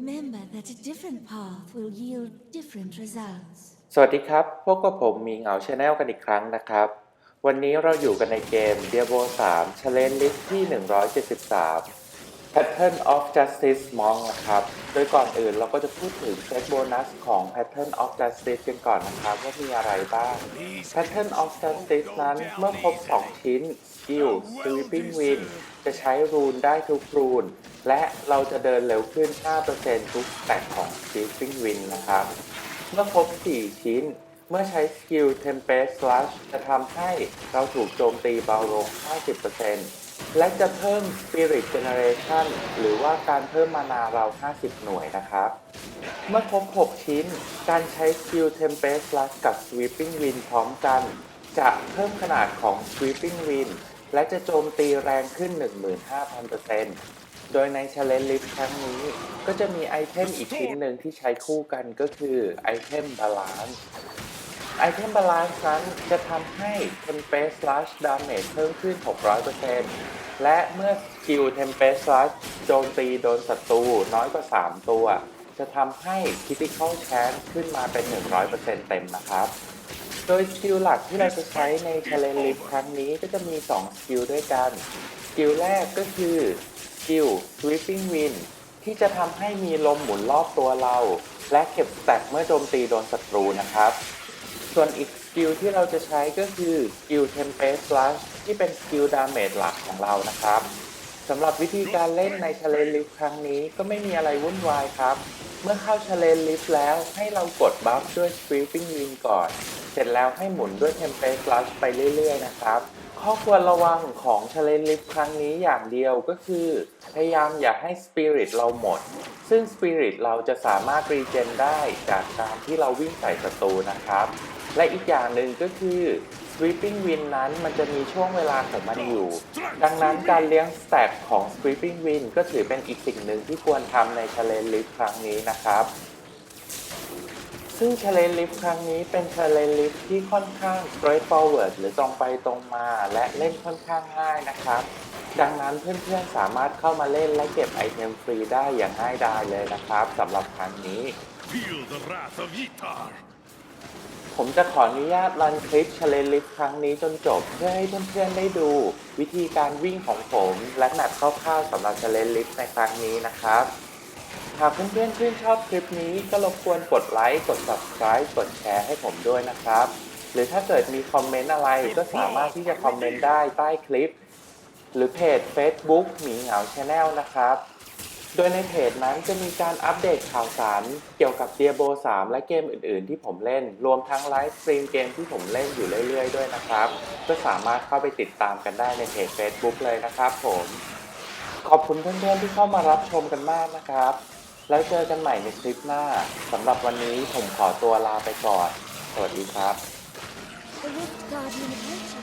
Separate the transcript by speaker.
Speaker 1: Remember that a different path will yield different results.
Speaker 2: สวัสดีครับ พบกับผมมีเหงาชาแนลกันอีกครั้งนะครับ วันนี้เราอยู่กันในเกม Diablo 3 Challenge List ที่ 173 Pattern of Justice Monk นะครับ โดยก่อนอื่นเราก็จะพูดถึงเซตโบนัสของ Pattern of Justice กันก่อนนะครับ ว่ามีอะไรบ้าง Pattern of Justice นั้นเมื่อครบ 2 ชิ้น Skill Sweeping Win จะใช้รูนได้ทุกรูน และเราจะเดินเร็วขึ้น 5%ทุกแตกของ Sweeping Win นะครับ เมื่อครบ 4 ชิ้นเมื่อใช้สกิล Tempest Slash จะทำให้เราถูกโจมตีเบาลง 50% และจะเพิ่ม Spirit Generation หรือว่าการเพิ่มมานาเรา 50 หน่วยนะครับ เมื่อครบ 6 ชิ้น การใช้สกิล Tempest Slash กับ Sweeping Wind พร้อมกัน จะเพิ่มขนาดของ Sweeping Wind และจะโจมตีแรงขึ้น 15,000%โดยใน Challenge List ครั้งนี้ ก็จะมีไอเทมอีกชิ้นหนึ่งที่ใช้คู่กันก็คือไอเทม Balance ไอเทม Balance นั้นจะทำให้ Tempest Slash Damage เพิ่มขึ้น 600% และเมื่อสกิล Tempest Slash โจมตีโดนศัตรูน้อยกว่า 3 ตัว จะทำให้ Critical Chance ขึ้นมาเป็น 100%เต็มนะครับ โดยสกิลหลักที่เราจะใช้ใน Challenge List ครั้งนี้ก็จะมี 2 สกิลด้วยกัน สกิลแรกก็คือสกิล Sweeping Wind ที่จะทำให้มีลมหมุนรอบตัวเรา และเก็บแตกเมื่อโจมตีโดนศัตรูนะครับ ส่วนอีกส กิลที่เราจะใช้ก็คือสกิล Tempest Slash ที่เป็นสกิลดาเมจหลักของเรานะครับสำหรับวิธีการเล่นในเชลเลนลิฟครั้งนี้ก็ไม่มีอะไรวุ่นวายครับ เมื่อเข้าเชลเลนลิฟแล้วให้เรากดบัฟด้วย Sweeping Wind ก่อน เสร็จแล้วให้หมุนด้วย Tempest Slash ไปเรื่อยๆนะครับ ข้อควรระวังของ Challenge List ครั้งนี้อย่างเดียวก็คือ พยายามอย่าให้ Spirit เราหมด ซึ่ง Spirit เราจะสามารถรีเจนได้จากการที่เราวิ่งใส่ศัตรูนะครับ และอีกอย่างหนึ่งก็คือ Sweeping win นั้นมันจะมีช่วงเวลาของมันอยู่ ดังนั้นการเลี้ยงสแต็กของ Sweeping win ก็ถือเป็นอีกสิ่งหนึ่งที่ควรทำใน Challenge List ครั้งนี้นะครับ ซึ่ง Challenge List ครั้งนี้เป็น Challenge List ที่ค่อนข้าง straightforward หรือตรงไปตรงมาและเล่นค่อนข้างง่ายนะครับ ดังนั้นเพื่อนๆสามารถเข้ามาเล่นและเก็บไอเทมฟรีได้อย่างง่ายดายเลยนะครับสำหรับครั้งนี้
Speaker 3: Feel the wrath of Yitar.
Speaker 2: ผมจะขออนุญาตรันคลิป Challenge List ครั้งนี้จนจบเพื่อให้เพื่อนๆได้ดู วิธีการวิ่งของผมและแมปคร่าวๆสำหรับ Challenge List ในครั้งนี้นะครับหากเพื่อนๆชื่นชอบคลิปนี้ก็รบกวนกดไลค์กด Subscribe กดแชร์ให้ผมด้วยนะครับ หรือถ้าเกิดมีคอมเมนต์อะไรก็สามารถที่จะคอมเมนต์ได้ใต้คลิป หรือเพจ Facebook หมีเหงา Channel นะครับ โดยในเพจนั้นจะมีการอัปเดตข่าวสารเกี่ยวกับ Diablo 3และเกมอื่นๆ ที่ผมเล่น รวมทั้งไลฟ์สตรีมเกมที่ผมเล่นอยู่เรื่อยๆ ด้วยนะครับ ก็สามารถเข้าไปติดตามกันได้ในเพจ Facebook เลยนะครับผมขอบคุณเพื่อนๆที่เข้ามารับชมกันมากนะครับ แล้วเจอกันใหม่ในคลิปหน้าสำหรับวันนี้ผมขอตัวลาไปก่อน สวัสดีครับ
Speaker 1: The Rift Guardian of Nature